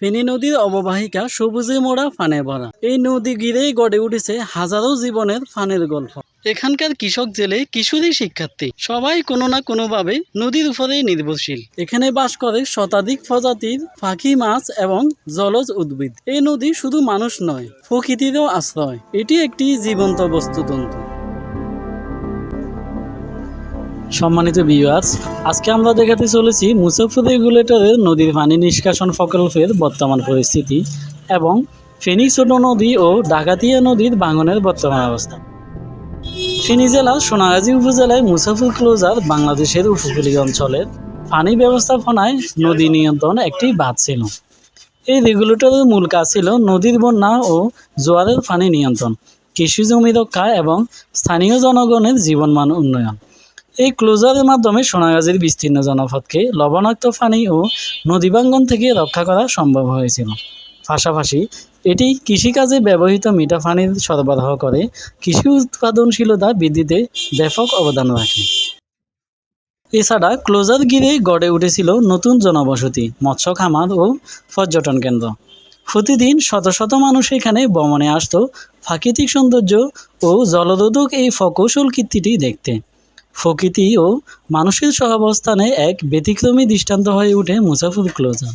ফেনী নদীর অববাহিকা সবুজে মোড়া ফানে ভরা। এই নদী ঘিরেই গড়ে উঠেছে হাজারো জীবনের ফানের গল্প। এখানকার কৃষক জেলে কিশোরী শিক্ষার্থী। সবাই কোনো না কোনোভাবে নদীর উপরেই নির্ভরশীল। এখানে বাস করে শতাধিক প্রজাতির পাখি, মাছ এবং জলজ উদ্ভিদ। এই নদী শুধু মানুষ নয়, প্রকৃতিরও আশ্রয়। এটি একটি জীবন্ত বস্তুতন্ত্র। সম্মানিত ভিউয়ার্স আজকে আমরা দেখাতে চলেছি মুসাফর রেগুলেটরের নদীর পানি নিষ্কাশন প্রকল্পের বর্তমান পরিস্থিতি এবং ফেনী ছোট নদী ও ডাকাতিয়া নদীর ভাঙনের বর্তমান অবস্থা। ফেনী জেলার সোনাগাজী উপজেলায় মুসাফির ক্লোজার বাংলাদেশের উপকূলীয় অঞ্চলের পানি ব্যবস্থাপনায় নদী নিয়ন্ত্রণ একটি বাদ ছিল। এই রেগুলেটরের মূল কাজ ছিল নদীর বন্যা ও জোয়ারের পানি নিয়ন্ত্রণ, কৃষি জমি রক্ষা এবং স্থানীয় জনগণের জীবনমান উন্নয়ন। এই ক্লোজারের মাধ্যমে সোনাগাজীর বিস্তীর্ণ জনপদকে লবণাক্ত পানি ও নদীবাঙ্গন থেকে রক্ষা করা সম্ভব হয়েছিল। পাশাপাশি এটি কৃষিকাজে ব্যবহৃত মিঠা পানির সরবরাহ করে কৃষি উৎপাদনশীলতা বৃদ্ধিতে ব্যাপক অবদান রাখে। এছাড়া ক্লোজার গিরে গড়ে উঠেছিল নতুন জনবসতি, মৎস্য খামার ও পর্যটন কেন্দ্র। প্রতিদিন শত শত মানুষ এখানে ভ্রমণে আসত। প্রাকৃতিক সৌন্দর্য ও জলরোধক এই প্রকৌশল কীর্তিটি দেখতে। প্রকৃতি ও মানুষের সহাবস্থানে এক ব্যতিক্রমী দৃষ্টান্ত হয়ে ওঠে মুসাফির ক্লোজার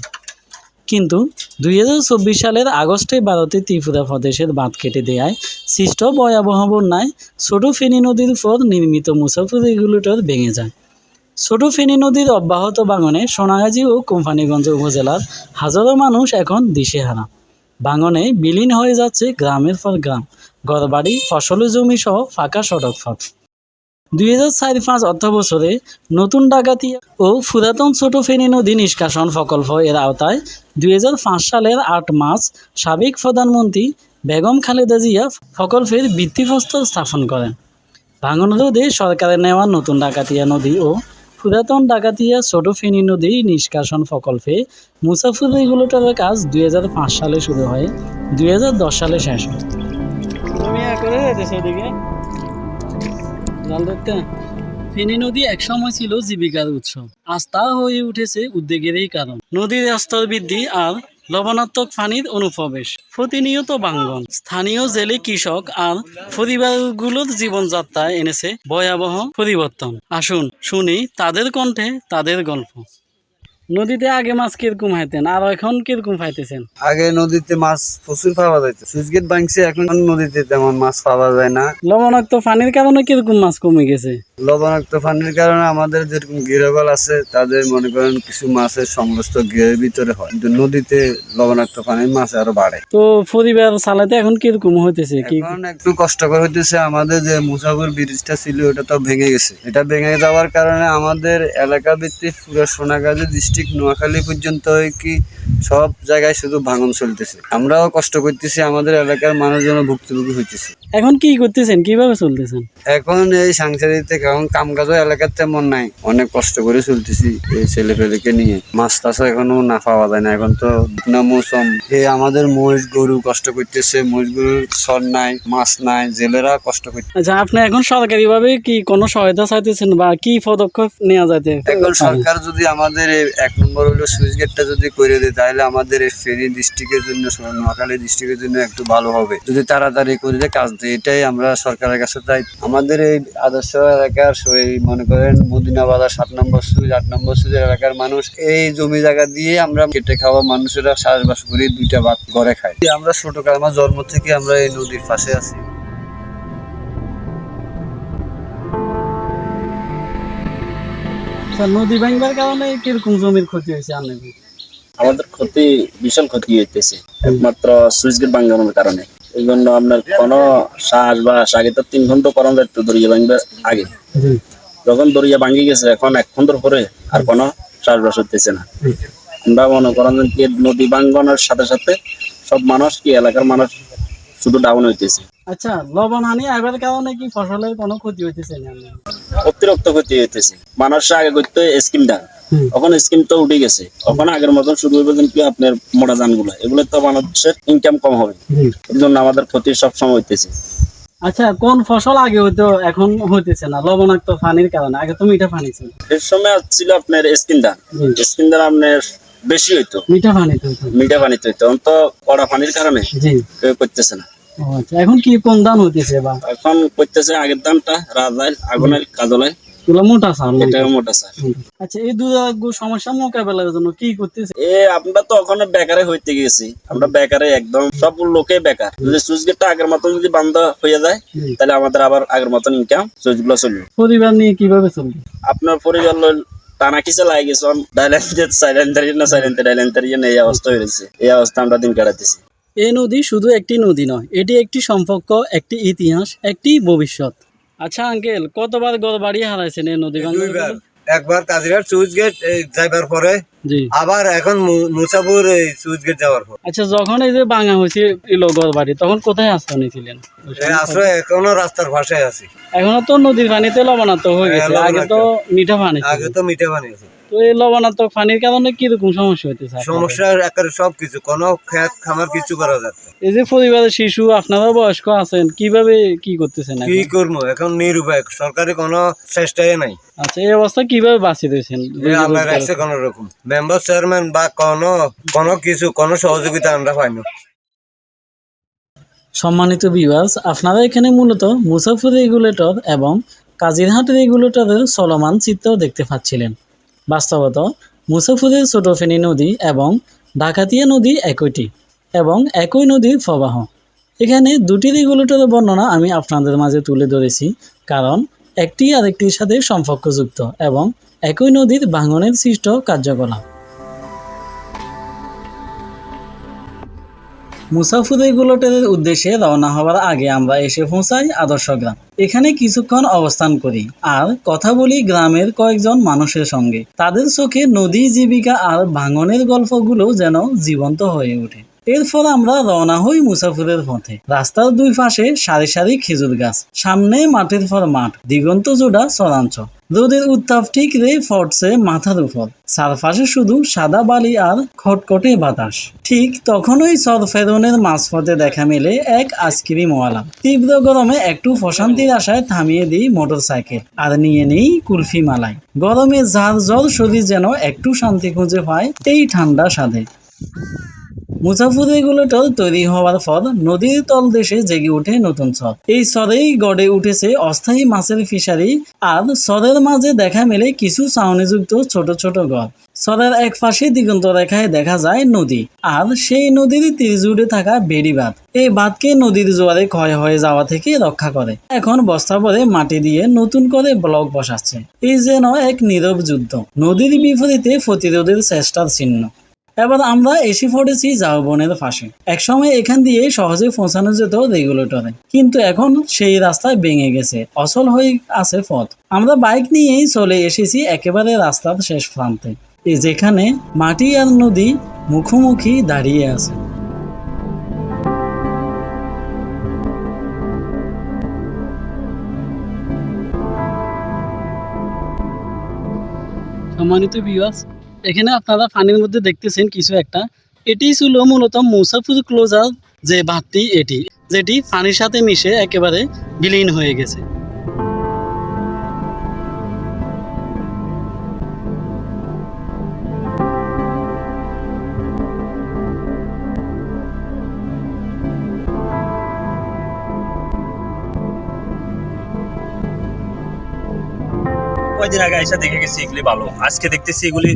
কিন্তু দুই হাজার চব্বিশ সালের আগস্টে ভারতের ত্রিপুরা প্রদেশের বাঁধ কেটে দেয়ায় সৃষ্ট ভয়াবহ বন্যায় ছোট ফেনী নদীর উপর নির্মিত মুসাফির রেগুলেটর ভেঙে যায়। ছোট ফেনী নদীর অব্যাহত বাঙনে সোনাগাজী ও কোম্পানিগঞ্জ উপজেলার হাজারো মানুষ এখন দিশেহারা। বাঙনে বিলীন হয়ে যাচ্ছে গ্রামের পর গ্রাম, ঘরবাড়ি, ফসলের জমি সহ ফাঁকা সড়ক পথ দুই হাজার চার পাঁচ অর্থ বছরে নতুন ডাকাতিয়া ও পুরাতন ছোট ফেনী নদী নিষ্কাশন প্রকল্প এর আওতায় দুই হাজার পাঁচ সালের আট মার্চ সাবেক প্রধানমন্ত্রী বেগম খালেদা জিয়া প্রকল্পের ভিত্তিপ্রস্তর স্থাপন করেন। ভাঙন রোধে সরকারের নেওয়া নতুন ডাকাতিয়া নদী ও পুরাতন ডাকাতিয়া ছোট ফেনী নদী নিষ্কাশন প্রকল্পে মুসাফির রেগুলেটরের কাজ দুই হাজার পাঁচ সালে শুরু হয়, দুই হাজার দশ সালে শেষ হয়। ফেনী নদী একসময় ছিল জীবিকার উৎস। আজ তা হয়ে উঠেছে উদ্বেগেরই কারণ। নদীর স্তর বৃদ্ধি আর লবণাত্মক পানির অনুপ্রবেশ। প্রতিনিয়ত বাঙ্গন। স্থানীয় জেলে কৃষক আর পরিবারগুলোর জীবনযাত্রায় এনেছে ভয়াবহ পরিবর্তন। আসুন শুনি তাদের কণ্ঠে তাদের গল্প। নদীতে আগে মাছ কীরকম খাইতেন আর এখন কীরকম খাইতেছেন আগে নদীতে মাছ প্রচুর পাওয়া যাইত। সুইচ গেট ভাঙছে এখন নদীতে তেমন মাছ পাওয়া যায় না। লবণাক্ত পানির কারণে কীরকম মাছ কমে গেছে? লবণাক্ত পানির কারণে আমাদের যেরকম গৃহপাল আছে তাদের মনে করেন কিছু মাছের সংলস্ত গৃহের ভিতরে হয়। কিন্তু নদীতে লবণাক্ত পানির মাছ আরও বাড়ে। তো পরিবার চালাতে এখন কীরকম হইতেছে? কি এখন একটু কষ্টকর হইতেছে। আমাদের যে মুসাফির ব্রিজটা ছিল ওটা তো ভেঙে গেছে। এটা ভেঙে যাওয়ার কারণে আমাদের এলাকা ভিত্তিক পুরো সোনাগাজী ডিস্ট্রিক্ট নোয়াখালী পর্যন্ত কি সব জায়গায় শুধু ভাঙন চলতেছে? আমরাও কষ্ট করতেছি, আমাদের এলাকার মানুষজন ভুক্তভোগী হইতেছে। এখন কি করতেছেন? কীভাবে চলতেছেন? এখন এই সাংসারিতে এখন কাম কাজও এলাকার তেমন নাই। অনেক কষ্ট করে চলতেছি এই ছেলে পেলেকে নিয়ে। মাছ টাছ এখনও না পাওয়া যায় না। এখন তো না মৌসুম। এই আমাদের মহিষ গরু কষ্ট করতেছে মহিষ গরুর সর নাই মাছ নাই জেলেরা কষ্ট করতে আচ্ছা আপনি এখন সরকারি ভাবে কি কোনো সহায়তা চাইতেছেন বা কি পদক্ষেপ নেওয়া যাইতে? এখন সরকার যদি আমাদের এক নম্বর হলো সুইচ গেটটা যদি করে দেয় তাহলে আমাদের এই ফেনী ডিস্ট্রিক্টের জন্য নোয়াখালী ডিস্ট্রিক্টের জন্য একটু ভালো হবে। যদি তাড়াতাড়ি করে দেয় কাজ দেয় এটাই আমরা সরকারের কাছে চাই আমাদের এই আদর্শ এলাকার এই মনে করেন মদিনা বাজার সাত নম্বর সুইচ আট নম্বর সুইচের এলাকার মানুষ। এই জমি জায়গা দিয়ে আমরা কেটে খাওয়া মানুষেরা চাষবাস করে দুইটা ভাত ঘরে খাই আমরা ছোট আমার জন্ম থেকে আমরা এই নদীর পাশে আছি। নদী ভাঙবার কারণে কীরকম জমির ক্ষতি হয়েছে আমাদের ক্ষতি বিশাল ক্ষতি হইতেছে। একমাত্র সুইচ গেট ভাঙানোর কারণে। এই জন্য আপনার কোনো চাষবাস আগে তো তিন ঘণ্টা যেত দরিয়া ভাঙবে আগে। যখন দরিয়া ভাঙি গেছে এখন এক ঘণ্টার পরে আর কোনো চাষবাস হইতেছে না। আমরা মনে করেন কি নদী ভাঙ্গনের সাথে সাথে সব মানুষ কি এলাকার মানুষ শুধু ডাউন হইতেছে। আচ্ছা লবণ হানি আইবার কারণে কি ফসলের কোনো ক্ষতি হইতেছে না? অতিরিক্ত ক্ষতি হইতেছে। মানুষ আগে করতে স্কিম ডান। এখন স্কিম তো উঠে গেছে। এখন আগের মতন শুরু হবে কিন্তু আপনার মোটা যানগুলো এগুলো তো মানুষের ইনকাম কম হবে। এই জন্য আমাদের ক্ষতি সবসময় হইতেছে। আচ্ছা কোন ফসল আগে হইতো এখন হইতেছে না? লবণাক্ত পানির কারণে। আগে তো মিঠা পানি ছিল। এর সময় ছিল আপনার স্কিন ধান। স্কিন ধান আপনার বেশি হইতো। মিঠা পানিতে হতো মিঠা পানিতে হইতো। এখন তো কড়া পানির কারণে জি। কেউ করতেছে না। আচ্ছা এখন কি কোন ধান হইতেছে বা? এখন করতেছে আগের দামটা রাজাইল আগুনের কাজলাইল এগুলো মোটা সার এটা মোটা স্যার। আচ্ছা এই দুরাগ্য সমস্যা মোকাবেলার জন্য কি করতেছে? এ আমরা তো ওখানে বেকারে হইতে গেছি। আমরা বেকারে একদম সব লোকে বেকার। যদি সুইচ গেটটা আগের মতন যদি বন্ধ হয়ে যায় তাহলে আমাদের আবার আগের মতন ইনকাম সুইচগুলো চলবে। পরিবার নিয়ে কীভাবে চলবে? আপনার পরিবার টানা কিসে লাগে গেছে ডাইলেন্টার সাইলেন্টারি না সাইলেন্টার ডাইলেন্টারি এই অবস্থা হয়েছে এই অবস্থা আমরা দিন কাটাতেছি এই নদী শুধু একটি নদী নয় এটি একটি সম্পর্ক একটি ইতিহাস একটি ভবিষ্যৎ। আচ্ছা আঙ্কেল কতবার গড় বাড়ি হারাইছেন এই নদী দুইবার। একবার কাজিরার সুইচ গেট যাইবার পরে আবার এখন মুসাপুর এই সুইচ গেট যাওয়ার পর। আচ্ছা যখন এই যে ভাঙা হয়েছে এলো গড় বাড়ি তখন কোথায় আশ্রয় নিয়েছিলেন? আশ্রয় এখনও রাস্তার পাশে আছি। এখনও তো নদীর পানিতে লবণাত্ম হয়ে গেছে হ্যাঁ, আগে তো মিঠা পানি আগে তো মিঠা পানি আছে তো এই লবণাত্মক পানির কারণে কীরকম সমস্যা হইতেছে সমস্যা একেবারে সব কিছু কোনো খেত খামার কিছু করা যাচ্ছে এই যে পরিবারের শিশু আপনারা বয়স্ক আছেন কীভাবে কি করতেছেন কি করব? এখন নিরুপায় সরকারি কোনো চেষ্টাই নাই। আচ্ছা এই অবস্থা কীভাবে বাঁচিয়ে দিয়েছেন আল্লাহ রাখছে কোন রকম। মেম্বার চেয়ারম্যান বা কোনো কোনো কিছু কোনো সহযোগিতা আমরা পাইনি সম্মানিত ভিউয়ার্স আপনারা এখানে মূলত মুসাফির রেগুলেটর এবং কাজিরহাট রেগুলেটরের চলমান চিত্র দেখতে পাচ্ছিলেন। বাস্তবত মুসাফুদের ছোট ফেনী নদী এবং ডাকাতিয়া নদী একইটি এবং একই নদীর প্রবাহ। এখানে দুটি রেগুলেটরের বর্ণনা আমি আপনাদের মাঝে তুলে ধরেছি, কারণ একটি আরেকটির সাথে সম্পর্কযুক্ত এবং একই নদীর ভাঙনের সৃষ্ট কার্যকলাপ। মুসাফির রেগুলেটরের উদ্দেশ্যে রওনা হওয়ার আগে আমরা এসে পৌঁছাই আদর্শ গ্রাম এখানে কিছুক্ষণ অবস্থান করি আর কথা বলি গ্রামের কয়েকজন মানুষের সঙ্গে। তাদের চোখে নদী জীবিকা আর ভাঙনের গল্পগুলো যেন জীবন্ত হয়ে ওঠে। এরপর আমরা রওনা হই মুসাফিরের পথে। রাস্তার দুই পাশে সারি সারি খেজুর গাছ, সামনে মাঠের পর মাঠ, দিগন্ত জোড়া চরাঞ্চল। রোদের উত্তাপ ঠিক রে ফটছে মাথার উপর। চারপাশে শুধু সাদা বালি আর খটখটে বাতাস। ঠিক তখনই সর ফেরনের মাঝপথে দেখা মেলে এক আইসক্রিমওয়ালা তীব্র গরমে একটু প্রশান্তির আশায় থামিয়ে দিই মোটর সাইকেল আর নিয়ে নেই কুলফি মালাই। গরমে যার জল শরীর যেন একটু শান্তি খুঁজে পায় এই ঠান্ডা স্বাদে। মুসাফির রেগুলেটর তৈরি হওয়ার পর নদীর তলদেশে জেগে ওঠে নতুন সর এই সরেই গড়ে উঠেছে অস্থায়ী মাছের ফিশারি আর সরের মাঝে দেখা মেলে কিছু ছাউনিযুক্ত ছোট ছোট ঘর সরের এক পাশে দিগন্ত রেখায় দেখা যায় নদী আর সেই নদীর তীর জুড়ে থাকা বেড়িবাঁধ এই বাঁধকে নদীর জোয়ারে ক্ষয় হয়ে যাওয়া থেকে রক্ষা করে। এখন বস্তা ভরে মাটি দিয়ে নতুন করে ব্লক বসাচ্ছে। এই যেন এক নীরব যুদ্ধ। নদীর বিপরীতে প্রতিরোধের চেষ্টার চিহ্ন। এবার আমরা এসে পড়েছি জাউবনের পাশে। একসময় এখান দিয়ে সহজে পৌঁছানো যেত রেগুলেটরে। কিন্তু এখন সেই রাস্তায় ভেঙে গেছে। অচল হয়ে আছে পথ। আমরা বাইক নিয়েই চলে এসেছি একেবারে রাস্তার শেষ প্রান্তে। যেখানে মাটি আর নদী মুখোমুখি দাঁড়িয়ে আছে। সম্মানিত ভিউয়ার্স এখানে আপনারা পানির মধ্যে দেখতেছেন কিছু একটা। এটি ছিল মূলত মুসাফুজ ক্লোজার যে বাঁধটি এটি, যেটি পানির সাথে মিশে একেবারে বিলীন হয়ে গেছে। কয়দিন আগে আইসা দেখে গেছি এগুলি ভালো। আজকে দেখতেছি এগুলি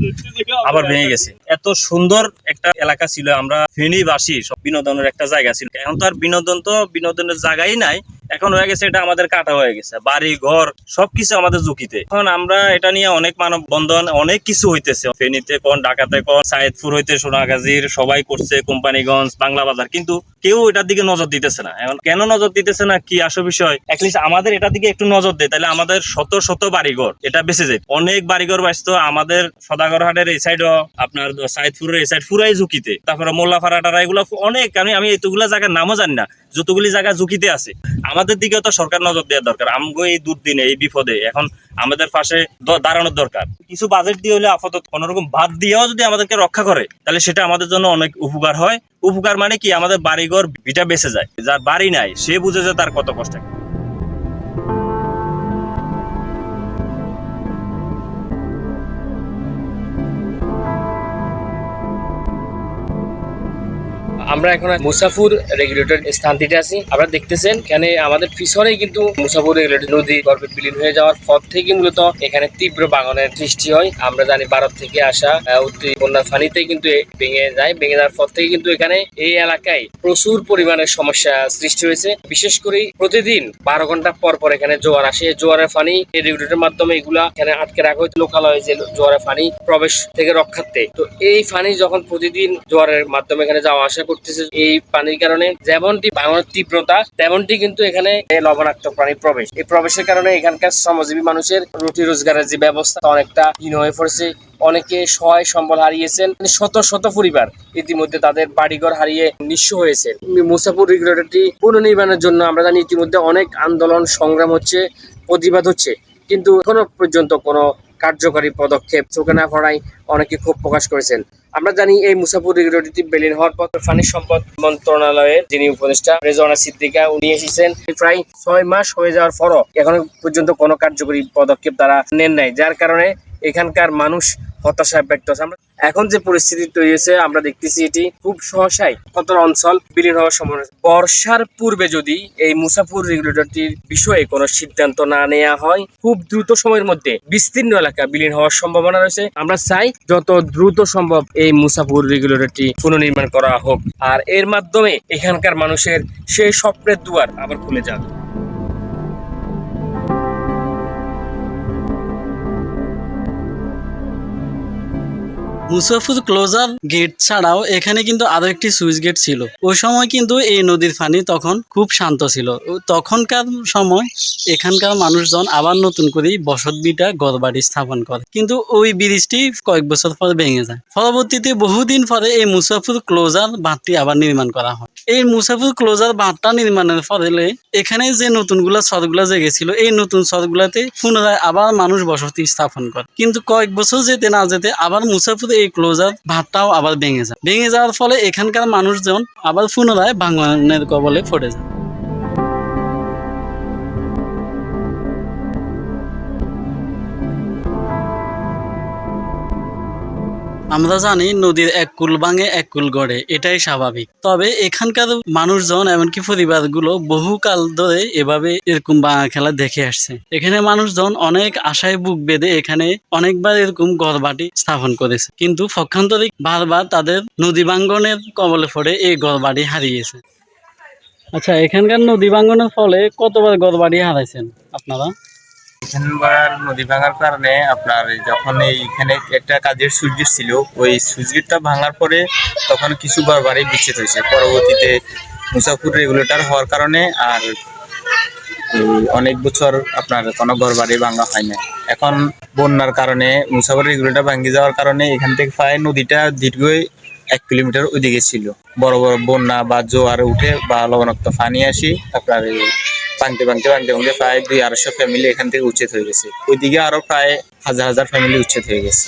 আবার ভেঙে গেছে। এত সুন্দর একটা এলাকা ছিল আমরা ফেনীবাসী সব বিনোদনের একটা জায়গা ছিল। এখন তো আর বিনোদন তো বিনোদনের জায়গাই নাই। এখন হয়ে গেছে, এটা আমাদের কাটা হয়ে গেছে। বাড়ি, ঘর, সবকিছু আমাদের ঝুঁকিতে। এখন আমরা এটা নিয়ে অনেক মানব বন্ধন অনেক কিছু হইতেছে। ফেনীতে কোন, ঢাকাতে কোন, সাইদপুর হইতে সোনাগাজীর, সবাই করছে কোম্পানিগঞ্জ বাংলা বাজার কিন্তু কেউ এটার দিকে নজর দিতেছে না। এখন কেন নজর দিতেছে না? কি আসল বিষয়? অ্যাটলিস্ট আমাদের এটার দিকে একটু নজর দেয়। তাহলে আমাদের শত শত বাড়িঘর, এটা বেঁচে যায়। অনেক বাড়িঘর বাঁচতো আমাদের সদাগর হাটের এই সাইডও আপনার সাইদপুরের এই সাইড পুরাই ঝুঁকিতে। তারপরে মোল্লাফাড়া টারা এগুলো অনেক, আমি আমি এতগুলা জায়গার নামও জানি না। যতগুলি জায়গা ঝুঁকিতে আছে, আমাদের দিকেও তো সরকার নজর দেওয়ার দরকার। আমগো এই দুর্দিনে, এই বিপদে, এখন আমাদের পাশে দাঁড়ানোর দরকার। কিছু বাজেট দিয়ে হলে আপাতত কোনোরকম বাদ দিয়েও যদি আমাদেরকে রক্ষা করে, তাহলে সেটা আমাদের জন্য অনেক উপকার হয়। উপকার মানে কি? আমাদের বাড়িঘর ভিটা বেঁচে যায়। যার বাড়ি নাই, সে বুঝে যে তার কত কষ্ট। আমরা এখন মুসাফুর রেগুলেটর স্থানটিতে আছি। আপনারা দেখতেছেন, এখানে আমাদের পিছনেই কিন্তু মুসাফুর রেগুলেটর নদী, গর্ভে বিলীন হয়ে যাওয়ার পর থেকে মূলত এখানে তীব্র বাগানের সৃষ্টি হয়। আমরা জানি ভারত থেকে আসা উত্তরী বন্যার পানিতে কিন্তু ভেঙে যায়, ভেঙে যাওয়ার পর থেকে কিন্তু এখানে এই এলাকায় প্রচুর পরিমাণে সমস্যা সৃষ্টি হয়েছে। বিশেষ করে প্রতিদিন বারো ঘণ্টা পর পর এখানে জোয়ার আসে। জোয়ারের পানি এই রেগুলেটরের মাধ্যমে এগুলা এখানে আটকে রাখা হয়েছে। লোকালয়ে যে জোয়ারের পানি প্রবেশ থেকে রক্ষার্থে। তো এই পানি যখন প্রতিদিন জোয়ারের মাধ্যমে এখানে যাওয়া আসা করতেছে এই পানির কারণে। যেমনটি বাংলার তীব্রতা, তেমনটি কিন্তু এখানে লবণাক্ত প্রাণীর প্রবেশ। এই প্রবেশের কারণে এখানকার শ্রমজীবী মানুষের রুটি রোজগারের যে ব্যবস্থা, অনেকটা হীন হয়ে পড়ছে। অনেকে সহায় সম্বল হারিয়েছেন। মানে শত শত পরিবার ইতিমধ্যে তাদের বাড়িঘর হারিয়ে নিঃস্ব হয়েছে। মুসাফুর রেগুলেটরটি পুনর্নির্মাণের জন্য আমরা জানি ইতিমধ্যে অনেক আন্দোলন সংগ্রাম হচ্ছে, প্রতিবাদ হচ্ছে। কিন্তু এখনও পর্যন্ত কোনো কার্যকরী পদক্ষেপ চোখে না পড়ায় অনেকে ক্ষোভ প্রকাশ করেছেন। আমরা জানি এই মুসাফুর রেগুলেটরটি বেলিন হওয়ার পর পানি সম্পদ মন্ত্রণালয়ের যিনি উপদেষ্টা রেজওয়ানা সিদ্দিকা, উনি এসেছেন। প্রায় ছয় মাস হয়ে যাওয়ার পরও এখনও পর্যন্ত কোনো কার্যকরী পদক্ষেপ তারা নেন নাই, যার কারণে এখানকার মানুষ হতাশায় ব্যক্ত আছে। আমরা এখন যে পরিস্থিতি তৈরি হয়েছে, আমরা দেখতেছি এটি খুব সহসায় কত অঞ্চল বিলীন হওয়ার সম্ভাবনা বর্ষার পূর্বে যদি এই মুসাফুর রেগুলেটরটির বিষয়ে কোনো সিদ্ধান্ত না নেওয়া হয়, খুব দ্রুত সময়ের মধ্যে বিস্তীর্ণ এলাকা বিলীন হওয়ার সম্ভাবনা রয়েছে। আমরা চাই যত দ্রুত সম্ভব এই মুসাফুর রেগুলেটরটি পুনর্নির্মাণ করা হোক। আর এর মাধ্যমে এখানকার মানুষের সেই স্বপ্নের দুয়ার আবার খুলে যাবে মুসাফুর ক্লোজার গেট ছাড়াও এখানে কিন্তু আরও একটি সুইচ গেট ছিল। ওই সময় কিন্তু এই নদীর পানি তখন খুব শান্ত ছিল। তখনকার সময় এখানকার মানুষজন আবার নতুন করে বসত বিটা গড়বাড়ি স্থাপন করে। কিন্তু ওই ব্রিজটি কয়েক বছর পরে ভেঙে যায়। পরবর্তীতে বহুদিন পরে এই মুসাফুর ক্লোজার বাঁধটি আবার নির্মাণ করা হয়। এই মুসাফুর ক্লোজার বাঁধটা নির্মাণের ফলে এখানে যে নতুনগুলা সদগুলা জেগেছিল, এই নতুন সদগুলাতে পুনরায় আবার মানুষ বসতি স্থাপন করে। কিন্তু কয়েক বছর যেতে না যেতে আবার মুসাফুর এই ক্লোজার ভাতটাও আবার ভেঙে যায়। ভেঙে যাওয়ার ফলে এখানকার মানুষজন আবার পুনরায় ভাঙনের কবলে পড়ে যায়। আমরা জানি নদীর এক কুল ভাঙে এক কুল গড়ে, এটাই স্বাভাবিক। তবে এখানকার মানুষজন, এমনকি পরিবার পরিবারগুলো বহুকাল ধরে এভাবে এরকম বাঙা খেলা দেখে আসছে। এখানে মানুষজন অনেক আশায় বুক বেঁধে এখানে অনেকবার এরকম ঘরবাটি স্থাপন করেছে। কিন্তু পক্ষান্তরিক বারবার তাদের নদী বাঙ্গনের কবলে পড়ে এই ঘরবাড়ি হারিয়েছে। আচ্ছা এখানকার নদী বাঙ্গনের ফলে কতবার ঘরবাড়ি হারাইছেন আপনারা? এখানবার নদী ভাঙার কারণে আপনার যখন এইখানে একটা কাজের সুইচ গেট ছিল, ওই সুইচ গেটটা ভাঙার পরে তখন কিছু বাড়ি বিচ্ছেদ হয়েছে। পরবর্তীতে মুসাফুর রেগুলেটর হওয়ার কারণে আর অনেক বছর আপনার কোনো ঘর বাড়ি ভাঙা হয় না এখন বন্যার কারণে মুসাফুর রেগুলেটর ভাঙে যাওয়ার কারণে এখান থেকে প্রায় নদীটা দীর্ঘই এক কিলোমিটার ওইদিকে ছিল। বড় বড় বন্যা বা জোয়ার উঠে বা লবণাক্ত পানি আসি, আপনার ভাঙতে ভাঙতে ভাঙতে ভাঙতে প্রায় দুই আড়াইশো ফ্যামিলি এখান থেকে উচ্ছেদ হয়ে গেছে। ওইদিকে আরও প্রায় হাজার হাজার ফ্যামিলি উচ্ছেদ হয়ে গেছে।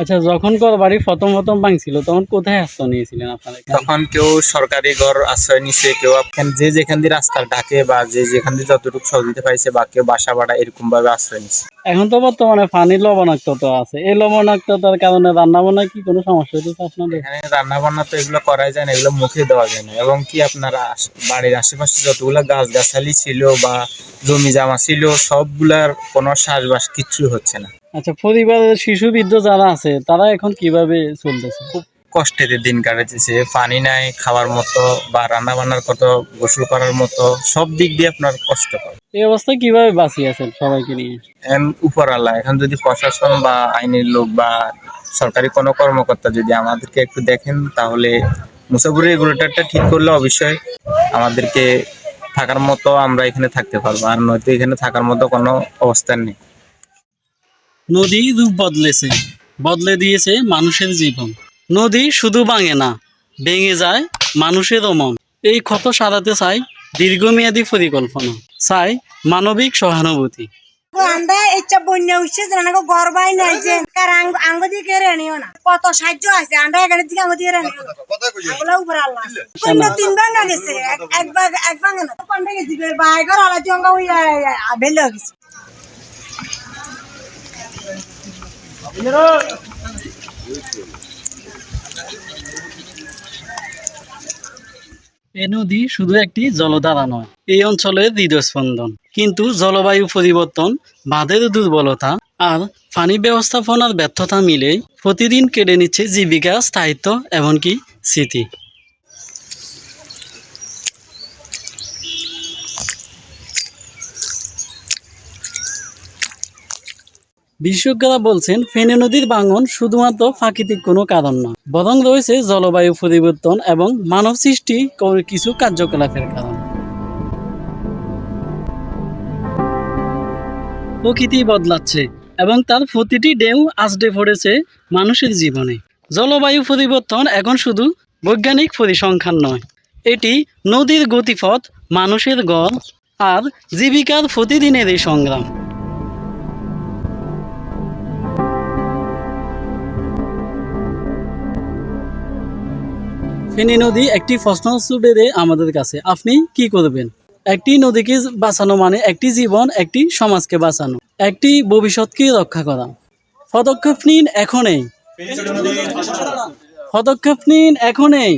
আচ্ছা যখন ঘরবাড়ি প্রথম প্রথম ভাঙছিল তখন কোথায় আশ্রয় নিয়েছিলেন আপনারা? তখন কেউ সরকারি ঘর আশ্রয় নিছে কেউ যে যেখান দিয়ে রাস্তার ঢাকে বা যে যেখান দিয়ে যতটুকু সহযোগিতা পাইছে বা কেউ বাসা ভাড়া এরকম ভাবে আশ্রয় নিছে। এখন তো বর্তমানে পানির লবণাক্ততা আছে। এই লবণাক্ততার কারণে রান্না বান্নায় কি কোনো সমস্যা হচ্ছে আপনাদের? এখানে রান্না বান্না তো এগুলো করাই যায় না এগুলো মুখে দেওয়া যায় না। এবং কি আপনার বাড়ির আশেপাশে যতগুলো গাছ গাছালি ছিল বা জমি জামা ছিল সবগুলার কোনো চাষবাস কিচ্ছু হচ্ছে না। আচ্ছা পরিবারের শিশু বৃদ্ধ যারা আছে তারা এখন কীভাবে চলতেছে? খুব কষ্টেতে দিন কাটাইতেছে। পানি নাই খাওয়ার মতো বা রান্না বান্নার কত গোসল করার মতো সব দিক দিয়ে আপনার কষ্ট হয় এই অবস্থায় কীভাবে বাঁচিয়ে আছেন সবাইকে নিয়ে? উপরালা এখন যদি প্রশাসন বা আইনের লোক বা সরকারি কোনো কর্মকর্তা যদি আমাদেরকে একটু দেখেন তাহলে মুসাফুরি রেগুলেটরটা ঠিক করলে অবশ্যই আমাদেরকে থাকার মতো আমরা এখানে থাকতে পারব। আর নয়তো এখানে থাকার মতো কোনো অবস্থান নেই। নদী রূপ বদলেছে, বদলে দিয়েছে মানুষের জীবন। নদী শুধু ভাঙে না, ভেঙে যায় মানুষেরও মন। এই ক্ষত সারাতে চাই দীর্ঘমেয়াদী পরিকল্পনা, চাই মানবিক সহানুভূতি। আমরা বন্যা নাই যে না। কত সাহায্য আছে আমরা এ নদী শুধু একটি জলধারা নয়, এই অঞ্চলের হৃদস্পন্দন। কিন্তু জলবায়ু পরিবর্তন, বাঁধের দুর্বলতা আর পানি ব্যবস্থাপনার ব্যর্থতা মিলে প্রতিদিন কেড়ে নিচ্ছে জীবিকা স্থায়িত্ব, এমনকি স্মৃতি। বিশেষজ্ঞরা বলছেন, ফেনী নদীর ভাঙন শুধুমাত্র প্রাকৃতিক কোনো কারণ নয়, বরং রয়েছে জলবায়ু পরিবর্তন এবং মানব সৃষ্টি কিছু কার্যকলাপের কারণ। প্রকৃতি বদলাচ্ছে এবং তার প্রতিটি ঢেউ আছড়ে পড়েছে মানুষের জীবনে। জলবায়ু পরিবর্তন এখন শুধু বৈজ্ঞানিক পরিসংখ্যান নয়, এটি নদীর গতিপথ, মানুষের গড় আর জীবিকার প্রতিদিনের এই সংগ্রাম। ফেনী নদী একটি প্রশ্ন বেড়ে আমাদের কাছে। আপনি কি করবেন? একটি নদীকে বাঁচানো মানে একটি জীবন একটি সমাজকে বাঁচানো। একটি ভবিষ্যৎকে রক্ষা করা। পদক্ষেপ নিন এখনই। পদক্ষেপ নিন এখনই।